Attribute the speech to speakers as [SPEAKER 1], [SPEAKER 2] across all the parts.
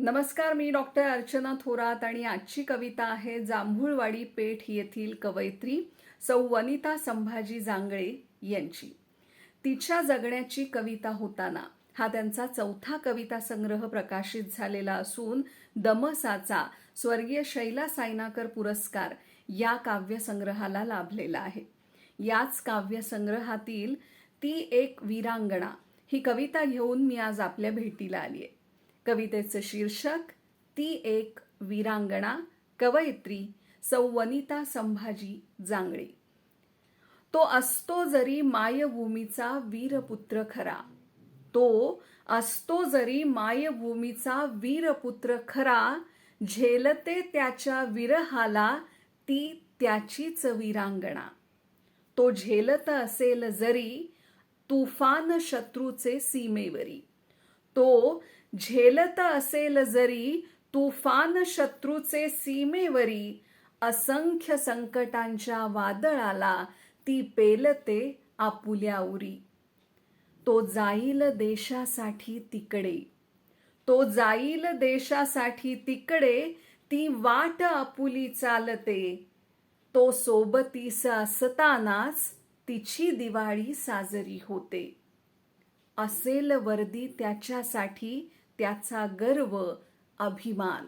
[SPEAKER 1] नमस्कार मी डॉक्टर अर्चना थोरात आणि आजची कविता आहे जांभूळवाडी पेठ येथील कवयित्री सौ वनिता संभाजी जांगळे यांची. तिच्या जगण्याची कविता होताना हा त्यांचा चौथा कविता संग्रह प्रकाशित झालेला असून दमसाचा स्वर्गीय शैला सायनाकर पुरस्कार या काव्यसंग्रहाला लाभलेला आहे. याच काव्यसंग्रहातील ती एक वीरांगणा ही कविता घेऊन मी आज आपल्या भेटीला आली आहे कवितेचं शीर्षक ती एक वीरांगणा कवयित्री सौ वनिता संभाजी जांगळे. तो असतो जरी मायभूमीचा वीरपुत्र खरा. तो असतो जरी मायभूमीचा वीरपुत्र खरा झेलते त्याच्या विरहाला ती त्याचीच वीरांगणा. तो झेलत असेल जरी तुफान शत्रूचे सीमेवरी. तो झेलत असेल जरी तुफान शत्रूचे सीमेवरी असंख्य संकटांच्या वादळाला ती पेलते आपुल्या उरी तो जाईल देशासाठी तिकडे. तो जाईल देशासाठी तिकडे ती वाट आपुली चालते. तो सोबतीस असतानाच तिची दिवाळी साजरी होते. असेल वर्दी त्याच्यासाठी त्याचा गर्व अभिमान.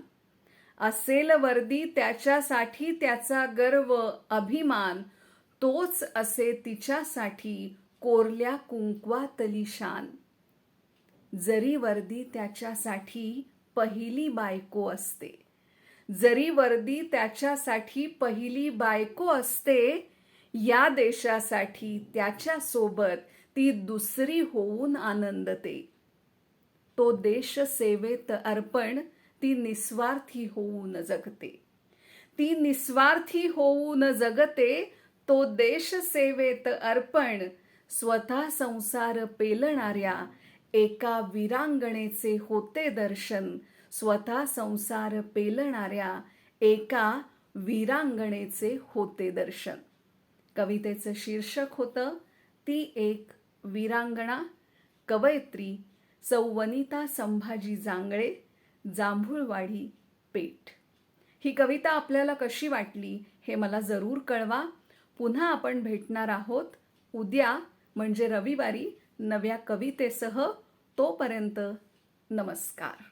[SPEAKER 1] असेल वर्दी त्याच्यासाठी त्याचा गर्व अभिमान तोच असे तिच्यासाठी कोरल्या कुंकवातली शान. जरी वर्दी त्याच्यासाठी पहिली बायको असते जरी वर्दी त्याच्यासाठी पहिली बायको असते या देशासाठी त्याच्या सोबत ती दुसरी होऊन आनंदते. तो देश सेवेत अर्पण ती निस्वार्थी होऊन जगते. ती निस्वार्थी होऊन जगते तो देश सेवेत अर्पण स्वतः संसार पेलणाऱ्या एका वीरांगणेचे होते दर्शन स्वतः संसार पेलणाऱ्या एका वीरांगणेचे होते दर्शन. कवितेचं शीर्षक होतं ती एक वीरांगणा कवयित्री सौ वनिता संभाजी जांगळे जांभूळवाडी पेठ. ही कविता आपल्याला कशी वाटली हे मला जरूर कळवा. पुन्हा आपण भेटणार आहोत उद्या म्हणजे रविवारी नव्या कवितेसह. तोपर्यंत नमस्कार.